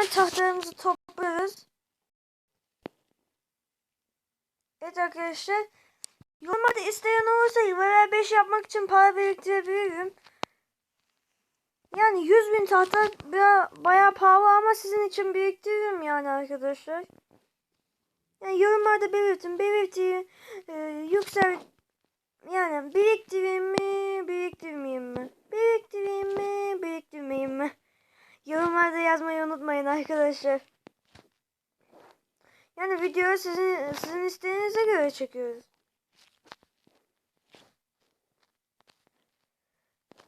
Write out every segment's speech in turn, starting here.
hemen tahtalarımızı toplarız. Evet arkadaşlar. Yorumlarda isteyen olursa level 5 yapmak için para biriktirebilirim. Yani 100 bin tahta baya- pahalı ama sizin için biriktiririm yani arkadaşlar. Yani yorumlarda belirtin. Belirtin. E, yüksel yani biriktireyim mi, biriktirmeyeyim mi? Biriktireyim mi, biriktirmeyeyim mi? Arkadaşlar. Yani videoyu sizin sizin isteğinize göre çekiyoruz.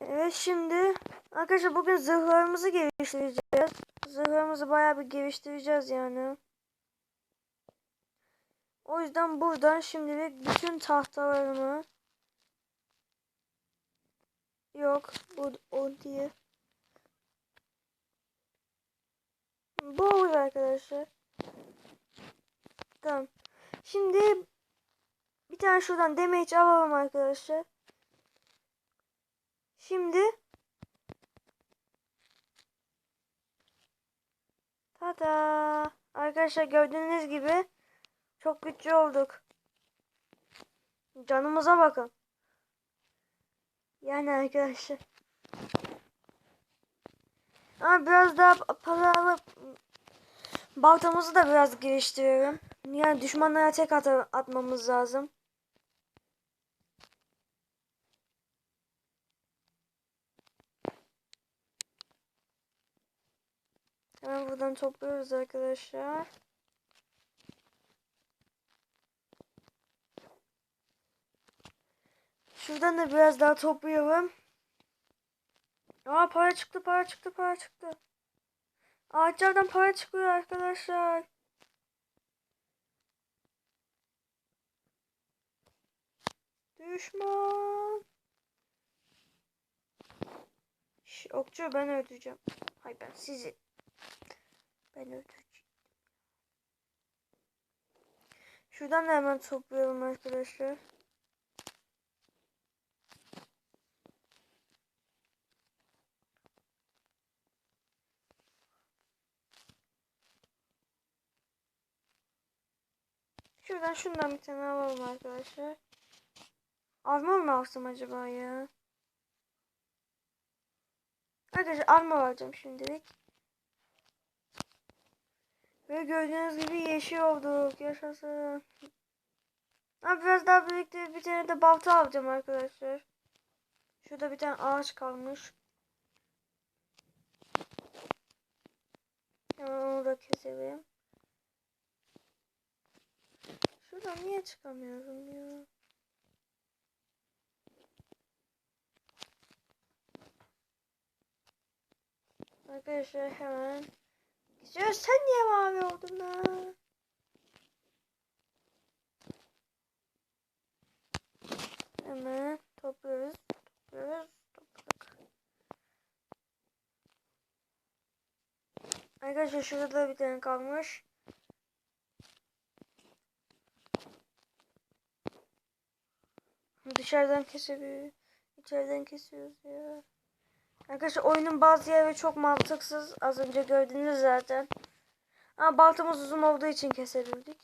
Evet şimdi arkadaşlar bugün zırhlarımızı geliştireceğiz. Zırhlarımızı bayağı bir geliştireceğiz yani. O yüzden buradan şimdilik bütün tahtalarımı yok bu o diye. Bu olur arkadaşlar. Tamam. Şimdi bir tane şuradan damage alalım arkadaşlar. Şimdi Tada! Arkadaşlar gördüğünüz gibi çok güçlü olduk. Canımıza bakın. Yani arkadaşlar. Ama biraz daha para alıp baltamızı da biraz geliştirelim. Yani düşmanlara tek at atmamız lazım. Hemen buradan topluyoruz arkadaşlar. Şuradan da biraz daha toplayalım. Aa para çıktı, para çıktı, para çıktı. Ağaçlardan para çıkıyor arkadaşlar. Düşman. Şş, okçu ben öldüreceğim. Hayır ben sizi. Ben öldüreceğim. Şuradan da hemen toplayalım arkadaşlar. Şuradan şundan bir tane alalım arkadaşlar. Armor mu alsam acaba ya? Arkadaşlar armor alacağım şimdilik. Ve gördüğünüz gibi yeşil olduk. Yaşasın. Ama biraz daha birlikte bir tane de balta alacağım arkadaşlar. Şurada bir tane ağaç kalmış. Hemen onu da keselim. Şuradan niye çıkamıyorum ya? Arkadaşlar hemen Gidiyoruz. Sen niye mavi oldun lan? Hemen topluyoruz. Topluyoruz. Topladık. Arkadaşlar şurada da bir tane kalmış. Dışarıdan kesebiliyor. İçeriden kesiyoruz ya. Arkadaşlar oyunun bazı yerleri çok mantıksız. Az önce gördünüz zaten. Ama baltamız uzun olduğu için kesebildik.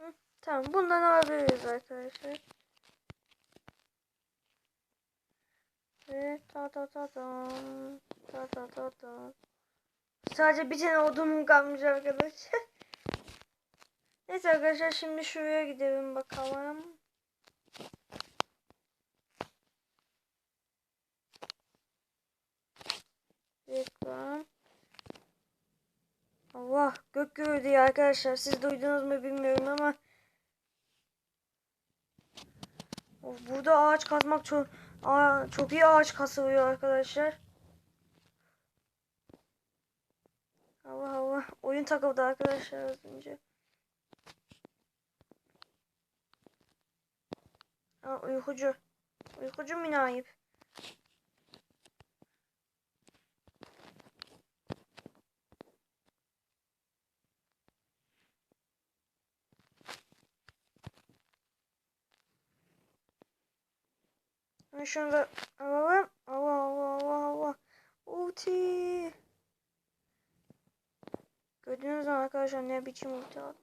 Hı, tamam bundan alabiliriz arkadaşlar. Ve ta ta ta ta ta ta ta ta. Sadece bir tane odunum kalmış arkadaşlar. Neyse arkadaşlar şimdi şuraya gidelim bakalım. Reklam. Allah gök gürültüyor arkadaşlar. Siz duydunuz mu bilmiyorum ama. Of, burada ağaç kazmak çok çok iyi ağaç kasılıyor arkadaşlar. Allah Allah. Oyun takıldı arkadaşlar az önce. Aa, uykucu. Uykucu münayip. Şunu da alalım. ulti. Gördüğünüz zaman arkadaşlar ne biçim ulti attı.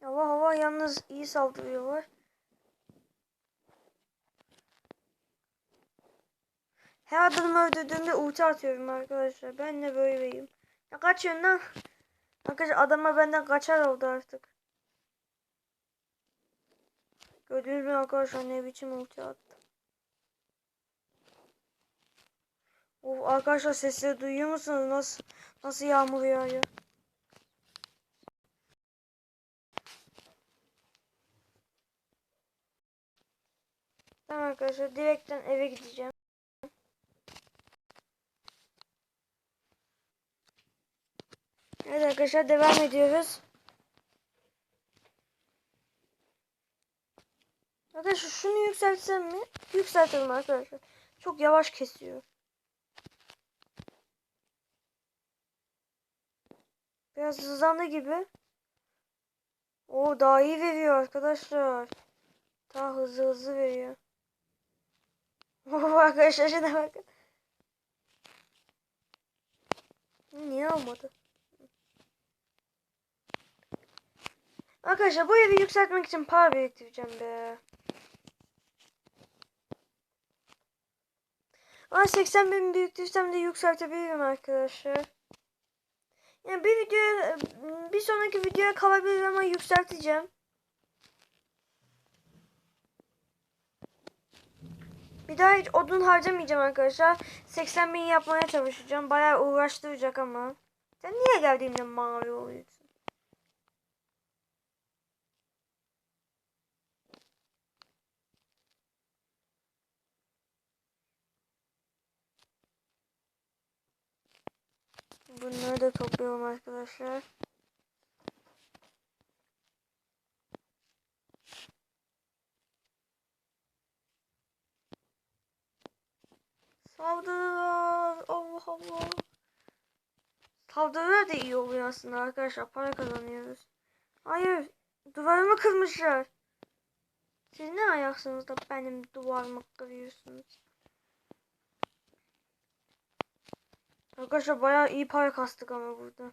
Hava hava yalnız iyi saldırıyorlar. Her adamı öldürdüğümde ulti atıyorum arkadaşlar. Ben de böyleyim. Ya kaçıyorsun lan. Arkadaşlar adama benden kaçar oldu artık. Gördünüz mü arkadaşlar ne biçim ulti attı. Of arkadaşlar sesleri duyuyor musunuz? Nasıl nasıl yağmur yağıyor? Tamam arkadaşlar direkten eve gideceğim. Evet arkadaşlar devam ediyoruz. Arkadaşlar şunu yükseltsem mi? Yükseltelim arkadaşlar. Çok yavaş kesiyor. Biraz hızlandı gibi. O daha iyi veriyor arkadaşlar. Daha hızlı hızlı veriyor. Arkadaşlar şuna bakın. Niye olmadı? Arkadaşlar bu evi yükseltmek için para biriktireceğim be. Ama 80 bin biriktirsem de yükseltebilirim arkadaşlar. Yani bir video bir sonraki videoya kalabilir ama yükselteceğim. Bir daha hiç odun harcamayacağım arkadaşlar. 80 bin yapmaya çalışacağım. Bayağı uğraştıracak ama. Sen niye geldiğinde mavi oluyorsun? Bunları da topluyorum arkadaşlar. Saldırılar. Allah Allah. Saldırılar da iyi oluyor aslında arkadaşlar. Para kazanıyoruz. Hayır. Duvarımı kırmışlar. Siz ne ayaksınız da benim duvarımı kırıyorsunuz? Arkadaşlar bayağı iyi para kastık ama burada.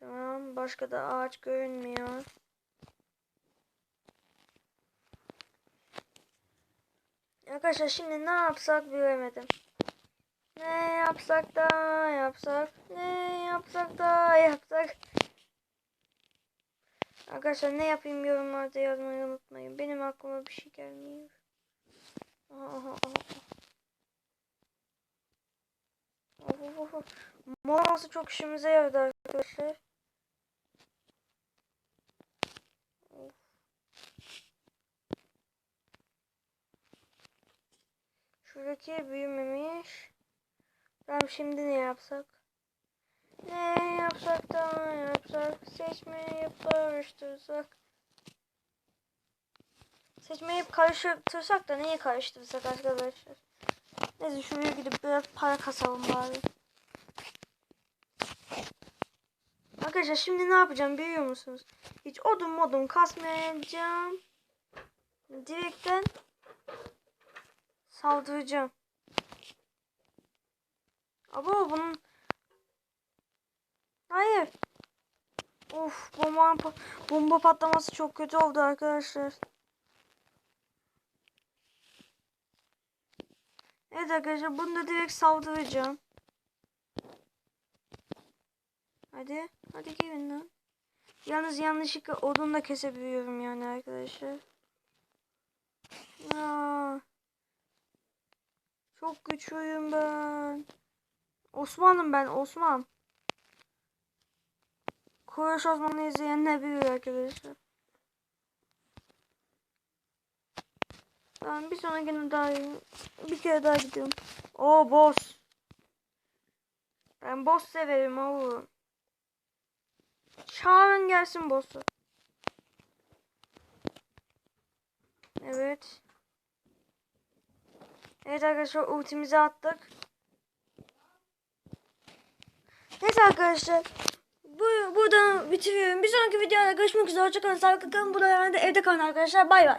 Tamam. Başka da ağaç görünmüyor. Arkadaşlar şimdi ne yapsak bilemedim. Ne yapsak da yapsak. Ne yapsak da yapsak. Arkadaşlar ne yapayım yorumlarda yazmayı unutmayın. Benim aklıma bir şey gelmiyor. Aha aha aha. Mor çok işimize yaradı arkadaşlar. Şuradaki büyümemiş. Tamam şimdi ne yapsak? Ne yapsak da yapsak? Seçme yapıp karıştırsak. Seçmeyi hep karıştırsak da neyi karıştırsak arkadaşlar? Neyse şuraya gidip biraz para kasalım bari. Arkadaşlar şimdi ne yapacağım biliyor musunuz? Hiç odun modun kasmayacağım. Direkten saldıracağım. Ama bunun Hayır. Of bomba, bomba patlaması çok kötü oldu arkadaşlar. Evet arkadaşlar bunu da direkt saldıracağım. Hadi. Hadi gelin lan. Yalnız yanlışlıkla odun da kesebiliyorum yani arkadaşlar. Aa, çok güçlüyüm ben. Osman'ım ben Osman. Koğuş Osman'ı izleyenler biliyor arkadaşlar. Tamam bir sonrakine daha bir kere daha gidiyorum. O boss. Ben boss severim oğlum. Çağırın gelsin boss'u. Evet. Evet arkadaşlar ultimizi attık. Neyse arkadaşlar. Bu, bu burada bitiriyorum. Bir sonraki videoda görüşmek üzere. Hoşçakalın. Sağlıklı kalın. Bu da herhalde evde kalın arkadaşlar. Bay bay.